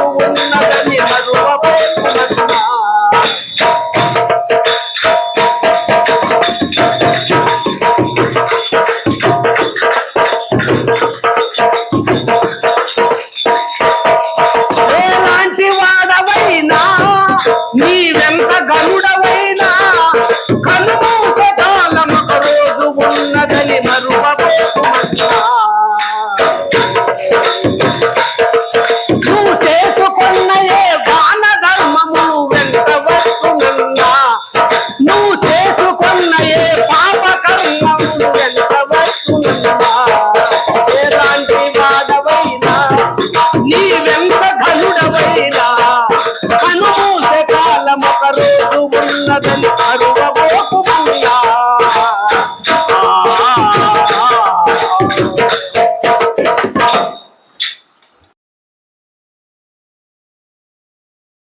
know when I రోజు ఉన్నదంతా